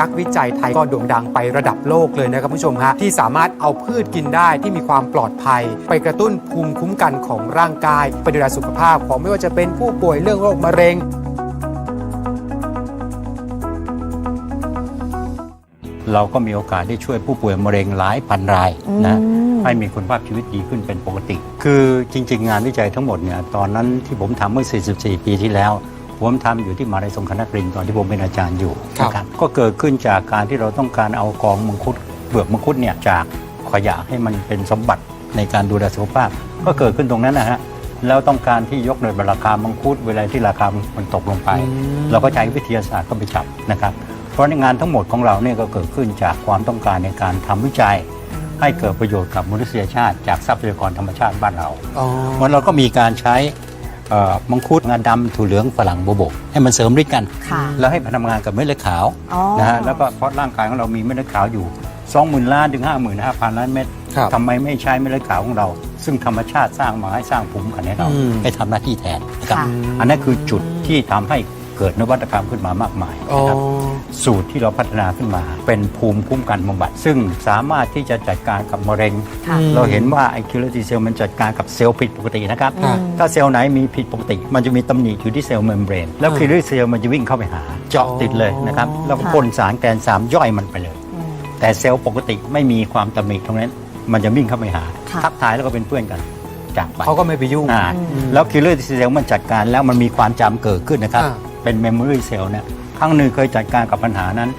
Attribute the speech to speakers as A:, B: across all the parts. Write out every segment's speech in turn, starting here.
A: นักวิจัยไทยก็โด่งดังไประดับโลกเลยนะครับผู้ชมฮะที่สามารถเอาพืชกินได้ที่มีความปลอดภัย ไปกระตุ้นภูมิคุ้มกันของร่างกายไปดูแลสุขภาพของไม่ว่าจะเป็นผู้ป่วยเรื่องโรคมะเร็ง
B: เราก็มีโอกาสได้ช่วยผู้ป่วยมะเร็งหลายพันรายนะ
C: อืม
B: ให้มีคุณภาพชีวิตดีขึ้นเป็นปกติ คือจริง ๆ งานวิจัยทั้งหมดเนี่ยตอนนั้นที่ผมทำเมื่อ 44 ปีที่แล้ว ผมทำอยู่ที่มหาลัยสงขลานครินทร์ตอนที่ผมเป็นอาจารย์อยู่
A: ครับ
B: นะครับก็เกิดขึ้นจากการที่เราต้องการเอากองมังคุดเปลือกมังคุดเนี่ยจากขยะให้มันเป็นสมบัติในการดูแลสุขภาพ ก็เกิดขึ้นตรงนั้นนะฮะแล้วต้องการที่ยกระดับราคามังคุดเวลาที่ราคามันตกลงไป
A: อืม
B: เราก็ใช้วิทยาศาสตร์เข้าไปจับนะครับ เพราะในงานทั้งหมดของเราเนี่ยก็เกิดขึ้นจากความต้องการในการทำวิจัย ให้เกิดประโยชน์กับมนุษยชาติ จากทรัพยากรธรรมชาติบ้านเรา
A: อ๋อ
B: วันเราก็มีการใช้ เอ่อมังคุดงาดำถั่วเหลืองฝรั่งโบวบก ให้มันเสริมฤทธิ์กัน
C: ค่ะ
B: แล้วให้มันทำงานกับเม็ดเลือดขาว
C: อ๋อ
B: นะฮะแล้วก็เพราะร่างกายของเรามีเม็ดเลือดขาวอยู่ 20,000 ล้านถึง 55,000 ล้านเม็ด
A: ครับ
B: ทำไมไม่ใช้เม็ดเลือดขาวของเรา ซึ่งธรรมชาติสร้างมาให้สร้างภูมิคุ้มกันให้เรา
A: อืม
B: ให้ทำหน้าที่แทนนะครับ
C: ค่ะ
B: อันนั้นคือจุดที่ทำให้ เกิดนวัตกรรมขึ้นมามากมาย
A: อ๋อ
B: นะครับสูตรที่เราพัฒนาขึ้นมา เป็นภูมิคุ้มกันบำบัด ซึ่งสามารถที่จะจัดการกับมะเร็ง
C: ค่ะ
B: เราเห็นว่าไอ้คิลเลอร์ทีเซลมันจัดการกับเซลล์ผิดปกตินะครับ
A: ครับ
B: ถ้าเซลล์ไหนมีผิดปกติ มันจะมีตำหนิอยู่ที่เซลล์เมมเบรนแล้ว
A: อืม
B: คิลเลอร์เซลล์มันจะวิ่งเข้าไปหา เจาะติดเลยนะครับแล้วก็
C: ค่ะ
B: พ่นสารแกนสามย่อยมันไปเลย
C: อืม
B: แต่เซลล์ปกติไม่มีความตำหนิตรงนั้น มันจะวิ่งเข้าไปหา
C: ค่ะ
B: ทักทายแล้วก็เป็นเพื่อนกันจากไป
A: เขาก็ไม่ไปยุ่ง
B: อ่า
C: อืม
B: แล้วคิลเลอร์เซลล์มันจัดการแล้วมันมีความจำเกิดขึ้นนะครับ
A: อ่า
B: เป็นเมมโมรีเซลล์เนี่ยครั้งหนึ่งเคยจัดการกับปัญหานั้น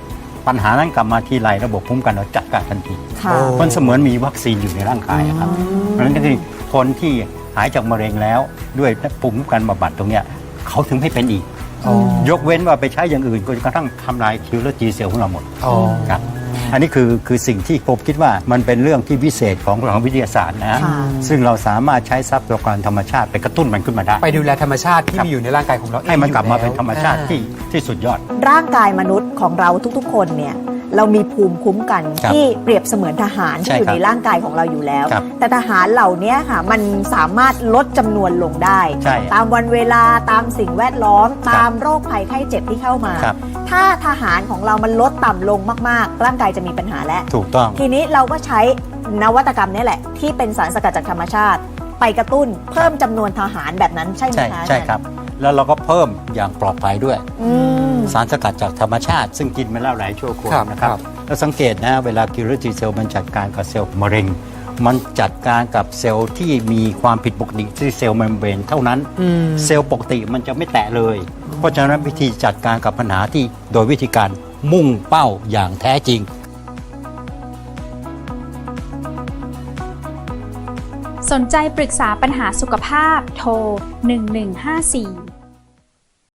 B: ปัญหานั้นกลับมาทีไรระบบภูมิคุ้มกันเราจัดการทันที
C: ค่ะ
A: โอ้
B: มันเสมือนมีวัคซีนอยู่ในร่างกายอะครับ
C: อืม
B: เพราะฉะนั้นก็คือคนที่หายจากมะเร็งแล้วด้วยภูมิคุ้มกันบำบัดตรงเนี้ยเขาถึงไม่เป็นอีก
A: อ๋อ
B: ยกเว้นว่าไปใช้อย่างอื่นก็กระทั่งทำลายคิวเลอร์จีเซลของเราหมด
A: อ๋อ
B: ครับ อันนี้คือคือสิ่งที่ผมคิดว่ามันเป็นเรื่องที่พิเศษของทางวิทยาศาสตร์นะฮะ
C: ค่ะ
B: ซึ่งเราสามารถใช้ทรัพยากรธรรมชาติไปกระตุ้นมันขึ้นมาได้
A: ไปดูแลธรรมชาติที่
B: ครับ
A: มีอยู่ในร่างกายของเรา
B: ให้มันกลับมา
A: อยู่
B: เป็นธรรมชาติ
A: แล้ว
B: ที่ที่สุดยอด
C: ร่างกายมนุษย์ของเราทุกๆ คนเนี่ยเรามีภูมิคุ้มกัน
B: ครับ
C: ที่เปรียบเสมือนทหารที่
B: ใช่
C: อยู่
B: ครับ
C: ในร่างกายของเราอยู่แล้ว
B: ครับ
C: แต่ทหารเหล่านี้ค่ะมันสามารถลดจำนวนลงได้
B: ใช่
C: ตามวันเวลาตามสิ่งแวดล้อม
B: ครับ
C: ตามโรคภัยไข้เจ็บที่เข้ามา
B: ครับ
C: ถ้าทหารของเรามันลดต่ำลงมากๆ ร่างกายจะมีปัญหาแล้ว
B: ถูกต้อง
C: ทีนี้เราก็ใช้นวัตกรรมนี้แหละ ที่เป็นสารสกัดจากธรรมชาติ ไปกระตุ้นเพิ่มจำนวนทหารแบบนั้นใช่ไหม
B: ใช่
C: คะ
B: ใช่ครับ แล้วเราก็เพิ่มอย่างปลอดภัยด้วย
C: อืม
B: สารสกัดจากธรรมชาติ ซึ่งกินมาแล้วหลายชั่วโคต
A: ครับ
B: นะครับ
A: ครับ
B: แล้วสังเกตนะเวลาคิวเลอร์จีเซลมันจัดการกับเซลล์มะเร็ง มันจัดการกับเซลล์ที่มีความผิดปกติที่เซลล์เมมเบรนเท่านั้น
A: อืม
B: เซลล์ปกติมันจะไม่แตะเลย เพราะฉะนั้นวิธีจัดการกับปัญหาที่โดยวิธีการมุ่งเป้าอย่างแท้จริง
D: สนใจปรึกษาปัญหาสุขภาพโทร 1154